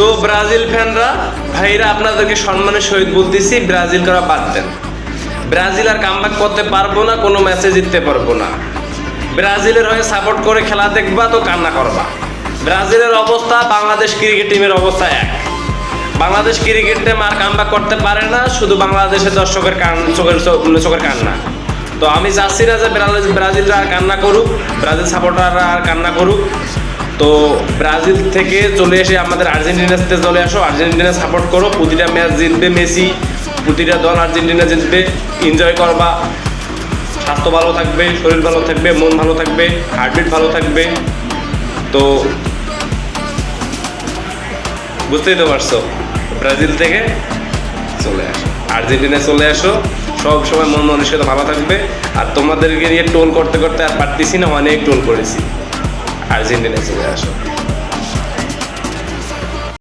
তো ব্রাজিল ফ্যানরা, ভাইরা আপনাদেরকে সম্মানের সহিত বলতেছি ব্রাজিল করা বাদ দেন। ব্রাজিল আর কামব্যাক করতে পারব না, কোনো ম্যাচে জিততে পারব না। ব্রাজিলের হয়ে সাপোর্ট করে খেলা দেখবা তো কান্না করবা। ব্রাজিলের অবস্থা, বাংলাদেশ ক্রিকেট টিমের অবস্থা এক। বাংলাদেশ ক্রিকেট টিম আর কামব্যাক করতে পারে না, শুধু বাংলাদেশের দর্শকের কান চোখের চোখের কান্না। তো আমি চাচ্ছি না যে ব্রাজিল ব্রাজিলরা আর কান্না করুক, ব্রাজিল সাপোর্টাররা আর কান্না করুক। তো ব্রাজিল থেকে চলে এসে আমাদের আর্জেন্টিনাতে চলে আসো, আর্জেন্টিনা সাপোর্ট করো। প্রতিটা ম্যাচ জিতবে মেসি, প্রতিটা দল আর্জেন্টিনা জিতবে। এনজয় করবা। স্বাস্থ্য ভালো থাকবে, শরীর ভালো থাকবে, মন ভালো থাকবে হার্টবিট ভালো থাকবে। তো বুঝতেই তো পারছ, ব্রাজিল থেকে চলে আসো, আর্জেন্টিনায় চলে আসো। সব সময় মন মানসিকতা ভালো থাকবে। আর তোমাদেরকে নিয়ে টোল করতে করতে আর পারতেছি না, অনেক টোল করেছি। আর্জেন্টিনায় চলে আসো